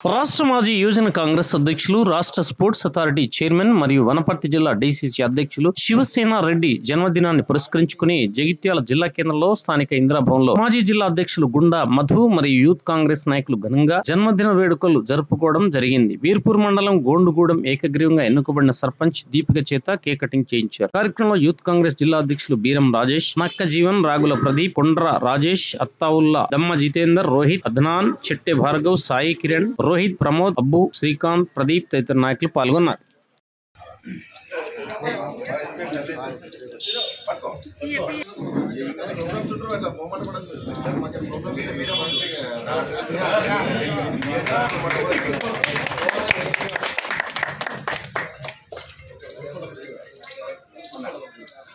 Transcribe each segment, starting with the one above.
రాష్ట్ర మాజీ యువజన కాంగ్రెస్ అధ్యక్షులు రాష్ట్ర స్పోర్ట్స్ అథారిటీ చైర్మన్ మరియు వనపర్తి జిల్లా డీసీసీ అధ్యక్షులు శివసేన రెడ్డి జన్మదినాన్ని పురస్కరించుకుని జగిత్యాల జిల్లా కేంద్రంలో స్థానిక ఇందిరాభవన్లో మాజీ జిల్లా అధ్యక్షులు గుండా మధు మరియు యూత్ కాంగ్రెస్ నాయకులు ఘనంగా జన్మదిన వేడుకలు జరుపుకోవడం జరిగింది. వీర్పూర్ మండలం గోండుగూడెం ఏకగ్రీవంగా ఎన్నుకబడిన సర్పంచ్ దీపిక చేత కేక్ కటింగ్ చేయించారు. కార్యక్రమంలో యూత్ కాంగ్రెస్ జిల్లా అధ్యక్షులు బీరం రాజేష్ నక్క జీవన్ రాగుల ప్రదీప్ కొండ్ర రాజేష్ అత్తావుల్లా దమ్మ జితేందర్ రోహిత్ అద్నాన్ చెట్టె భార్గవ్ సాయి కిరణ్ రోహిత్ ప్రమోద్ అబ్బు శ్రీకాంత్ ప్రదీప్ తదితర నాయకులు పాల్గొన్నారు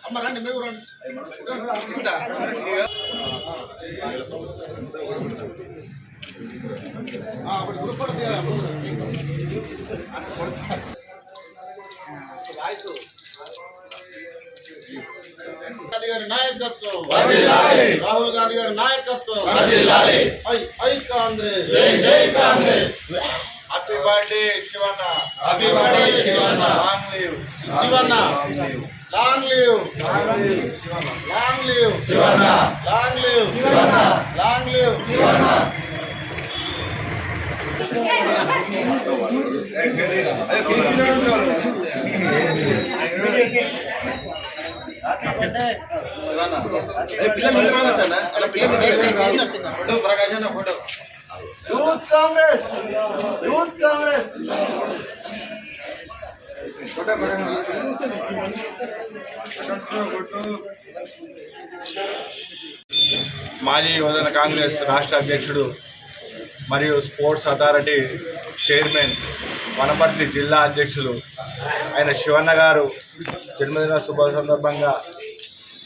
అమ్మ రండి మీరు రండి ఆ, అప్పుడు గురుపడదు కదా. వాయిస్. గాంధీ గారి నాయకత్వం రాహుల్ గాంధీ గారి నాయకత్వం I I Congress happy birthday Shivanna happy birthday Shivanna long live Shivanna long live long live Shivanna long live Shivanna long live Shivanna youth Congress youth Congress మాజీ యువజన కాంగ్రెస్ రాష్ట్ర అధ్యక్షుడు మరియు స్పోర్ట్స్ అథారిటీ చైర్మన్ వనపర్తి జిల్లా అధ్యక్షులు ఆయన శివన్న గారు జన్మదిన శుభ సందర్భంగా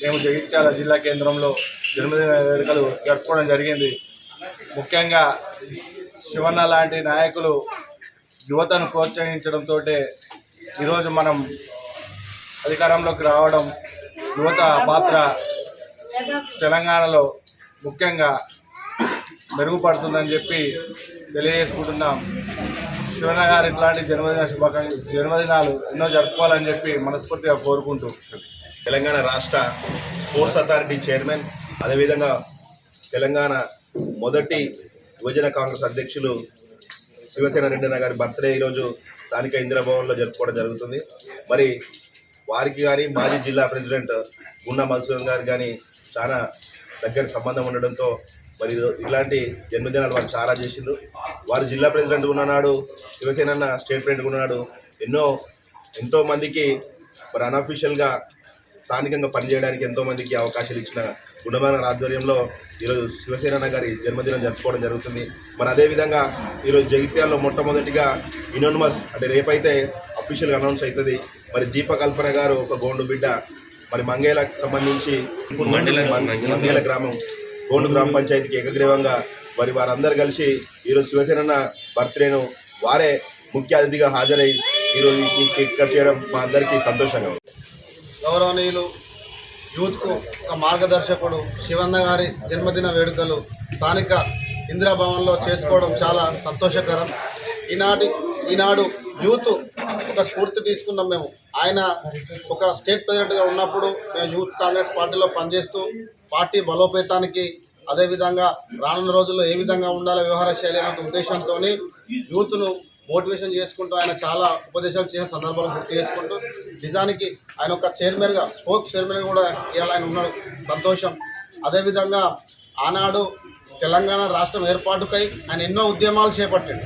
మేము జగిత్యాల జిల్లా కేంద్రంలో జన్మదిన వేడుకలు జరుపుకోవడం జరిగింది. ముఖ్యంగా శివన్న లాంటి నాయకులు యువతను ప్రోత్సహించడంతో ఈరోజు మనం అధికారంలోకి రావడం యువత పాత్ర తెలంగాణలో ముఖ్యంగా మెరుగుపడుతుందని చెప్పి తెలియజేసుకుంటున్నాం. శివన్న గారు ఇట్లాంటి జన్మదిన శుభాకాంక్ష జన్మదినాలు ఎన్నో జరుపుకోవాలని చెప్పి మనస్ఫూర్తిగా కోరుకుంటూ. తెలంగాణ రాష్ట్ర స్పోర్ట్స్ అథారిటీ చైర్మన్ అదేవిధంగా తెలంగాణ మొదటి యువజన కాంగ్రెస్ అధ్యక్షులు శివసేన రెడ్డి గారి బర్త్డే ఈరోజు స్థానిక ఇందిరాభవన్లో జరుపుకోవడం జరుగుతుంది. మరి వారికి కానీ మాజీ జిల్లా ప్రెసిడెంట్ గుండా మధుసూదన్ గారు కానీ చాలా దగ్గర సంబంధం ఉండడంతో మరి ఇలాంటి జన్మదినాలు వారు చాలా చేసిండ్రు. వారు జిల్లా ప్రెసిడెంట్ ఉన్నాడు శివసేన అన్న స్టేట్ ప్రెసిడెంట్ ఉన్నాడు ఎన్నో ఎంతో మందికి మరి అనఫీషియల్గా స్థానికంగా పనిచేయడానికి ఎంతో మందికి అవకాశాలు ఇచ్చిన గుండమాన ఆధ్వర్యంలో ఈరోజు శివసేన గారి జన్మదినం జరుపుకోవడం జరుగుతుంది. మరి అదేవిధంగా ఈరోజు జగిత్యాల్లో మొట్టమొదటిగా ఇనోనమస్ అంటే రేపైతే అఫీషియల్గా అనౌన్స్ అవుతుంది. మరి దీప కల్పన గారు ఒక గోండు బిడ్డ. మరి మంగేలకు సంబంధించి మంగేల గ్రామం. గోండు గ్రామ పంచాయతీకి ఏకగ్రీవంగా మరి వారందరూ కలిసి ఈరోజు శివసేన బర్త్డేను వారే ముఖ్య అతిథిగా హాజరై ఈరోజు ఈ కట్ చేయడం మా అందరికీ సంతోషంగా ఉంది. గౌరవనీయులు యూత్కు ఒక మార్గదర్శకుడు శివన్న గారి జన్మదిన వేడుకలు స్థానిక ఇందిరాభవన్లో చేసుకోవడం చాలా సంతోషకరం. ఈనాటి ఈనాడు యూత్ ఒక స్ఫూర్తి తీసుకున్నాం మేము. ఆయన ఒక స్టేట్ ప్రెసిడెంట్గా ఉన్నప్పుడు మేము యూత్ కాంగ్రెస్ పార్టీలో పనిచేస్తూ పార్టీ బలోపేతానికి అదేవిధంగా రానున్న రోజుల్లో ఏ విధంగా ఉండాలో వ్యవహార శైలి అనే ఉద్దేశంతో యూత్ను మోటివేషన్ చేసుకుంటూ ఆయన చాలా ఉపదేశాలు చేసిన సందర్భాలు గుర్తు చేసుకుంటూ నిజానికి ఆయన ఒక చైర్మన్గా స్పోక్ చైర్మన్గా కూడా ఇవాళ ఆయన ఉన్నాడు సంతోషం. అదేవిధంగా ఆనాడు తెలంగాణ రాష్ట్రం ఏర్పాటుకై ఆయన ఎన్నో ఉద్యమాలు చేపట్టిండు.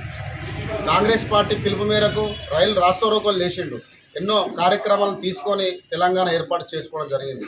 కాంగ్రెస్ పార్టీ పిలుపు మేరకు రైలు రాష్ట్ర రూపాయలు లేచిండు. ఎన్నో కార్యక్రమాలను తీసుకొని తెలంగాణ ఏర్పాటు చేసుకోవడం జరిగింది.